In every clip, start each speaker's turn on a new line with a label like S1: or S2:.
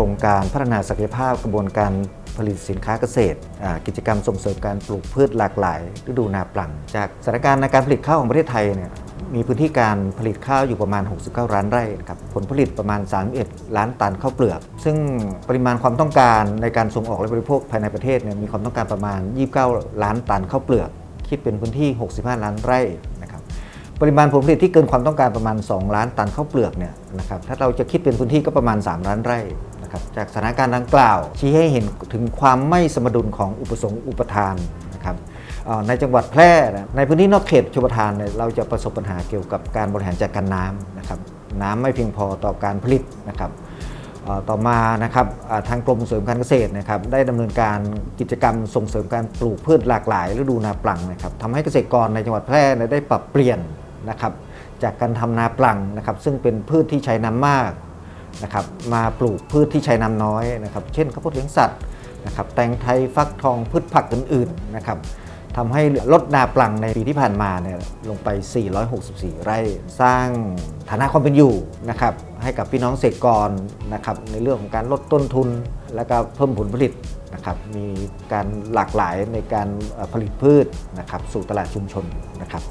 S1: รงการพัฒนาศักยภาพกระบวนการผลิตสินค้าเกษตร กิจกรรมส่งเสริมการปลูกพืชหลากหลาย ฤดูนาปลัง จากสถานการณ์ในการผลิตข้าวของประเทศไทยเนี่ยมีพื้นที่การผลิตข้าวอยู่ประมาณ 69 ล้านไร่นะครับผลผลิตประมาณ 31 ล้านตันข้าวเปลือก ซึ่งปริมาณความต้องการในการส่งออกและบริโภคภายในประเทศเนี่ยมีความต้องการประมาณ 29 ล้านตันข้าวเปลือก คิดเป็นพื้นที่ 65 ล้านไร่นะครับปริมาณผลผลิตที่เกินความต้องการประมาณ 2 ล้านตันข้าวเปลือกเนี่ยนะครับถ้าเราจะคิดเป็นพื้นที่ก็ประมาณ 3 ล้านไร่ ครับจากสถานการณ์ดังกล่าว ชี้ให้เห็นถึงความไม่สมดุลของอุปสงค์อุปทานนะครับในจังหวัดแพร่ในพื้นที่นอกเขตชลประทานเราจะประสบปัญหาเกี่ยวกับการบริหารจัดการน้ำนะครับน้ำไม่เพียงพอต่อการผลิตนะครับต่อมานะครับทางกรมส่งเสริมการเกษตรนะครับได้ดำเนินการกิจกรรมส่งเสริมการปลูกพืชหลากหลายฤดูนาปลังนะครับทำให้เกษตรกรในจังหวัดแพร่ได้ปรับเปลี่ยนนะครับจากการทำนาปลังนะครับซึ่งเป็นพืชที่ใช้น้ำมาก นะครับมาปลูกพืชที่ใช้น้ำน้อยนะครับ เช่นข้าวโพดเลี้ยงสัตว์นะครับแตงไทยฟักทองพืชผักอื่นๆนะครับทำให้ลดนาปลังในปีที่ผ่านมาเนี่ยลงไป 464 ไร่ สร้างฐานะความเป็นอยู่นะครับให้กับพี่น้องเกษตรกรนะครับในเรื่องของการลดต้นทุน และก็เพิ่มผลผลิตนะครับมีการหลากหลายในการผลิตพืชนะครับสู่ตลาดชุมชนนะครับ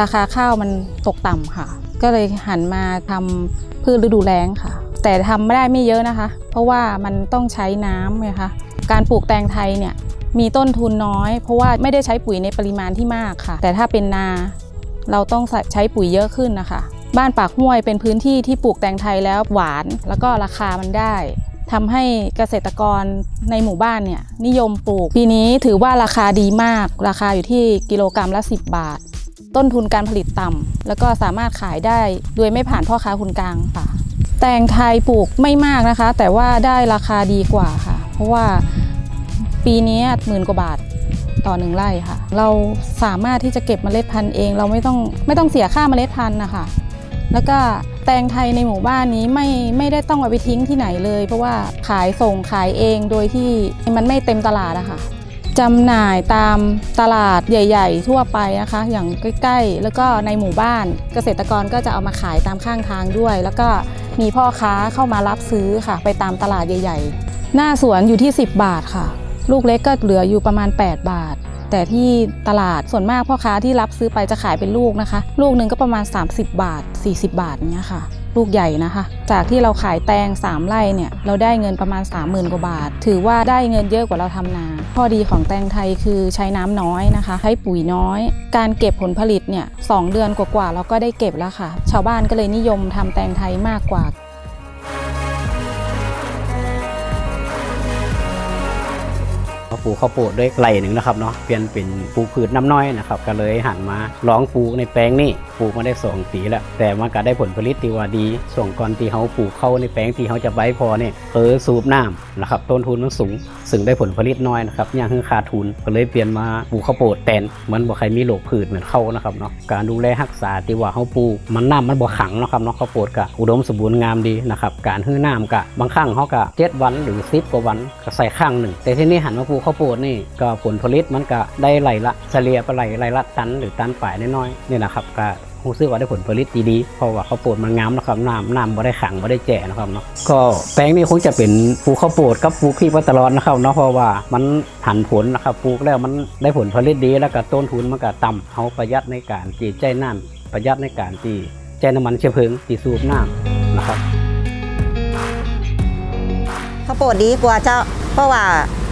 S2: ราคาข้าวมันตกต่ำค่ะ ก็เลยหันมาทำพืชฤดูแล้งค่ะ แต่ทำไม่ได้ไม่เยอะนะคะ เพราะว่ามันต้องใช้น้ำไงคะการปลูกแตงไทยเนี่ยมีต้นทุนน้อย เพราะว่าไม่ได้ใช้ปุ๋ยในปริมาณที่มากค่ะ แต่ถ้าเป็นนาเราต้องใช้ปุ๋ยเยอะขึ้นนะคะ บ้านปากห้วยเป็นพื้นที่ที่ปลูกแตงไทยแล้วหวาน แล้วก็ราคามันได้ทำให้เกษตรกรในหมู่บ้านเนี่ยนิยมปลูก ปีนี้ถือว่าราคาดีมาก ราคาอยู่ที่กิโลกรรัมละ 10 บาท ต้นทุนการผลิตต่ำแล้วก็สามารถขายได้โดยไม่ผ่านพ่อค้าคนกลางค่ะ แตงไทยปลูกไม่มากนะคะ แต่ว่าได้ราคาดีกว่าค่ะ เพราะว่าปีนี้หมื่นกว่าบาทต่อหนึ่งไร่ค่ะ เราสามารถที่จะเก็บเมล็ดพันธุ์เอง เราไม่ต้องไม่ต้องเสียค่าเมล็ดพันธุ์นะคะแล้วก็แตงไทยในหมู่บ้านนี้ไม่ไม่ได้ต้องเอาไปทิ้งที่ไหนเลย เพราะว่าขายส่งขายเองโดยที่มันไม่เต็มตลาดอะค่ะ จำหน่ายตามตลาดใหญ่ ๆ ทั่วไปนะคะ อย่างใกล้ๆ แล้วก็ในหมู่บ้านเกษตรกรก็จะเอามาขายตามข้างทางด้วย แล้วก็มีพ่อค้าเข้ามารับซื้อค่ะ ไปตามตลาดใหญ่ ๆ หน้าสวนอยู่ที่ 10 บาทค่ะ ลูกเล็กก็เหลืออยู่ประมาณ 8 บาท แต่ที่ตลาดส่วนมากพ่อค้าที่รับซื้อไปจะขายเป็นลูกนะคะ ลูกหนึ่งก็ประมาณ 30 บาท 40 บาทเนี้ยค่ะ ลูกใหญ่นะคะ จากที่เราขายแตง 3 ไร่เนี่ยเราได้เงินประมาณ 30,000 กว่าบาท ถือว่าได้เงินเยอะกว่าเราทำนา ข้อดีของแตงไทยคือใช้น้ำน้อยนะคะ ใช้ปุ๋ยน้อย การเก็บผลผลิตเนี่ยสองเดือนกว่าๆเราก็ได้เก็บแล้วค่ะ ชาวบ้านก็เลยนิยมทำแตงไทยมากกว่า
S3: ปลูกข้าวโพดด้วยไร่หนึ่งนะครับเนาะเปลี่ยนเป็นปลูกพืชน้ำน้อยนะครับก็เลยหันมาลองปลูกในแปลงนี้ปลูกมาได้สองปีแล้วแต่มันก็ได้ผลผลิตที่ว่าดีส่วนก่อนที่เขาปลูกเข้าในแปลงที่เขาจะไว้พอเนี่ยเออสูบน้ำนะครับต้นทุนมันสูงซึ่งได้ผลผลิตน้อยนะครับย่างคือขาดทุนก็เลยเปลี่ยนมาปลูกข้าวโพดแทนเหมือนบ่ใครมีโรคพืชเหมือนเขานะครับเนาะการดูแลรักษาที่ว่าเขาปลูกมันน้ำมันบ่ขังนะครับเนาะข้าวโพดก็อุดมสมบูรณ์งามดีนะครับการฮื้อน้ำก็บางครั้งเขาก็เจ็ดวันหรือสิบกว่าวันก็ใส่ข้างหนึ่งแต่ที่นี่หันมาปลูกข้าวโพดนี่ก็ผลผลิตมันก็ได้ไหลละเฉลี่ยไปไหลไหลละตันหรือตันป่ายน้อยๆนี่นะครับก็รู้สึกว่าได้ผลผลิตดีๆเพราะว่าข้าวโพดมันงามนะครับน้ำน้ำบ่ได้ขังบ่ได้แจ่นะครับเนาะก็แปลงนี้คงจะเป็นปลูกข้าวโพดกับปลูกพริกไว้ตลอดนะครับเนาะเพราะว่ามันหันผลนะครับปลูกแล้วมันได้ผลผลิตดีแล้วก็ต้นทุนมันก็ต่ำเขาประหยัดในการที่ใจน้ำประหยัดในการที่ใจน้ำมันเชื้อเพลิงที่สูบน้ำนะครับ
S4: ข้าวโพดดีกว่าเจ้าเพราะว่า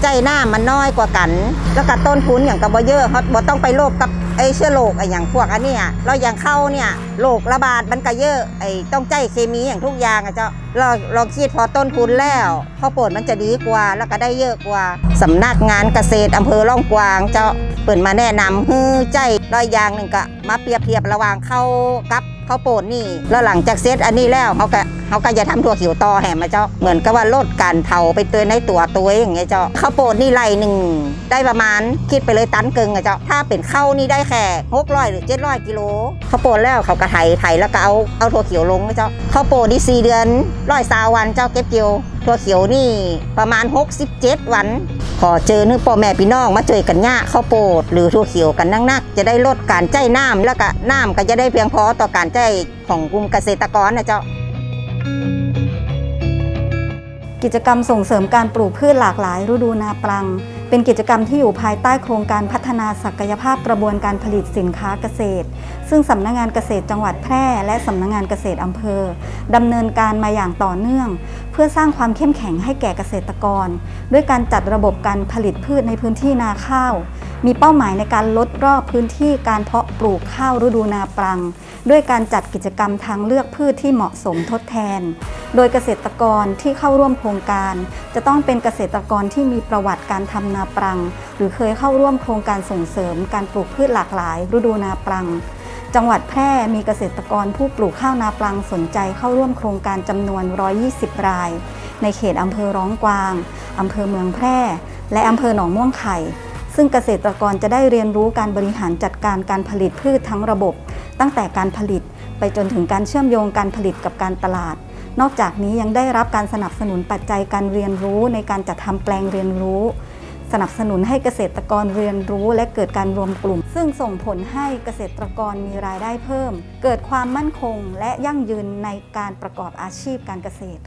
S4: ใจหน้ามันน้อยกว่ากัน แล้วก็ต้นทุนอย่างกับบ่เยอะเขาบ่ต้องไปโลบกับไอเชื้อโรคไออย่างพวกอันนี้เราอย่างเข้าเนี่ยโรคระบาดมันก็เยอะไอต้องใจเคมีอย่างทุกอย่างอะเจ้าเราลองคิดพอต้นทุนแล้วข้าวโพดมันจะดีกว่าแล้วก็ได้เยอะกว่าสำนักงานเกษตรอำเภอร่องกวางเจ้าเปิดมาแนะนำฮือใจรอยอย่างหนึ่งก็มาเปรียบเทียบระหว่างเข้ากับข้าวโพดนี่แล้วหลังจากเซตอันนี้แล้วเขาก็ เขาก็จะทำถั่วเขียวต่อแหมมาเจ้าเหมือนกับว่าลดการเผาไปเตือนในตัวตัวเองอย่างเงี้ยเจ้าข้าวโพดนี่ไรหนึ่งได้ประมาณคิดไปเลยตันเกิงอะเจ้าถ้าเป็นข้าวนี่ได้แค่หกร้อยหรือเจ็ดร้อยกิโลข้าวโพดแล้วเขาก็ไถไถแล้วก็เอาเอาถั่วเขียวลงนะเจ้าข้าวโพดนี่สี่เดือนร้อยสาวันเจ้าเก็บเกี่ยวถั่วตัวเขียวนี่ประมาณ 67 วัน ขอเจอนึกพ่อแม่พี่น้องมาเจอกันย่าข้าวโพดหรือทั่วเขียวกันนักๆจะได้ลดการใจน้ำแล้วก็น้ำก็จะได้เพียงพอต่อการใจของกลุ่มเกษตรกรนะเจ้า
S5: กิจกรรมส่งเสริมการปลูกพืชหลากหลายฤดูนาปรัง เป็นกิจกรรมที่อยู่ภายใต้โครงการพัฒนาศักยภาพกระบวนการผลิตสินค้าเกษตร ซึ่งสำนักงงานเกษตรจังหวัดแพร่ และสำนักงงานเกษตรอำเภอดำเนินการมาอย่างต่อเนื่อง พื่อสร้างความเข้มแข็งให้แก่เกษตรกร ด้วยการจัดระบบการผลิตพืชในพื้นที่นาข้าว มีเป้าหมายในการลดรอบพื้นที่การเพาะปลูกข้าวฤดูนาปรัง ด้วยการจัดกิจกรรมทางเลือกพืชที่เหมาะสมทดแทน โดยเกษตรกรที่เข้าร่วมโครงการ จะต้องเป็นเกษตรกรที่มีประวัติการทำนาปรัง หรือเคยเข้าร่วมโครงการส่งเสริมการปลูกพืชหลากหลาย ฤดูนาปรัง จังหวัดแพร่มีเกษตรกรผู้ปลูกข้าวนาปรังสนใจเข้าร่วมโครงการจำนวน 120 ราย ในเขตอำเภอร้องกวางอำเภอเมืองแพร่ และอำเภอหนองม่วงไข่ ซึ่งเกษตรกรจะได้เรียนรู้การบริหารจัดการการผลิตพืชทั้งระบบ ตั้งแต่การผลิตไปจนถึงการเชื่อมโยงการผลิตกับการตลาด นอกจากนี้ยังได้รับการสนับสนุนปัจจัยการเรียนรู้ในการจัดทำแปลงเรียนรู้ สนับสนุนให้เกษตรกรเรียนรู้และเกิดการรวมกลุ่ม ซึ่งส่งผลให้เกษตรกรมีรายได้เพิ่ม เกิดความมั่นคงและยั่งยืนในการประกอบอาชีพการเกษตร